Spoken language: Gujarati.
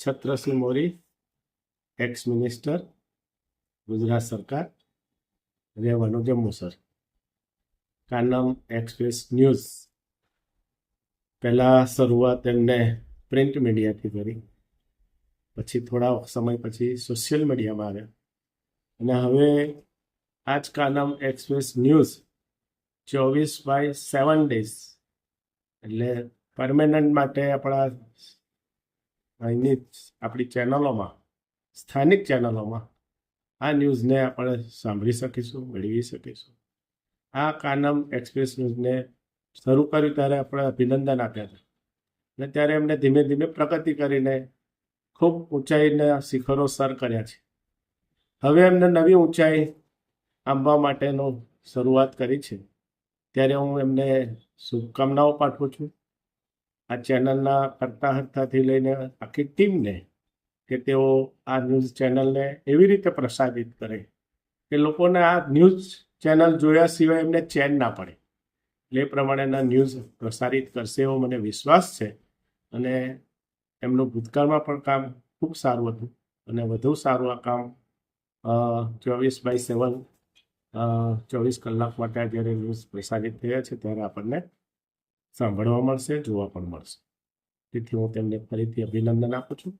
છત્રસિંહ મોરી એક્સ મિનિસ્ટર ગુજરાત સરકાર, રહેવાનું જંબુસર કાનમ એક્સપ્રેસ ન્યૂઝ પહેલાં શરૂઆત એમને પ્રિન્ટ મીડિયાથી કરી. પછી થોડા સમય પછી સોશિયલ મીડિયામાં આવ્યા. અને હવે આ જ કાનમ એક્સપ્રેસ ન્યૂઝ ચોવીસ બાય સેવન ડેઝ એટલે પરમેનન્ટ માટે આપણા અહીંની આપણી ચેનલોમાં, સ્થાનિક ચેનલોમાં આ ન્યૂઝને આપણે સાંભળી શકીશું, મેળવી શકીશું. આ કાનમ એક્સપ્રેસ ન્યૂઝને શરૂ કર્યું ત્યારે આપણે અભિનંદન આપ્યા હતા. અને ત્યારે એમને ધીમે ધીમે પ્રગતિ કરીને ખૂબ ઊંચાઈના શિખરો સર કર્યા છે. હવે એમને નવી ઊંચાઈ આંબવા માટેનું શરૂઆત કરી છે. ત્યારે હું એમને શુભકામનાઓ પાઠવું છું. આ ચેનલના કરતા હર્તાથી લઈને આખી ટીમને કે તેઓ આ ન્યૂઝ ચેનલને એવી રીતે પ્રસારિત કરે કે લોકોને આ ન્યૂઝ ચેનલ જોયા સિવાય એમને ચેન ના પડે. એટલે એ પ્રમાણેના ન્યૂઝ પ્રસારિત કરશે એવો મને વિશ્વાસ છે અને એમનું ભૂતકાળમાં પણ કામ ખૂબ સારું હતું અને વધુ સારું આ કામ ચોવીસ બાય સેવન ચોવીસ કલાક માટે જ્યારે ન્યૂઝ પ્રસારિત થયા છે ત્યારે આપણને સાંભળવા મળશે જોવા પણ મળશે. તેથી હું તેમને ફરીથી અભિનંદન આપું છું.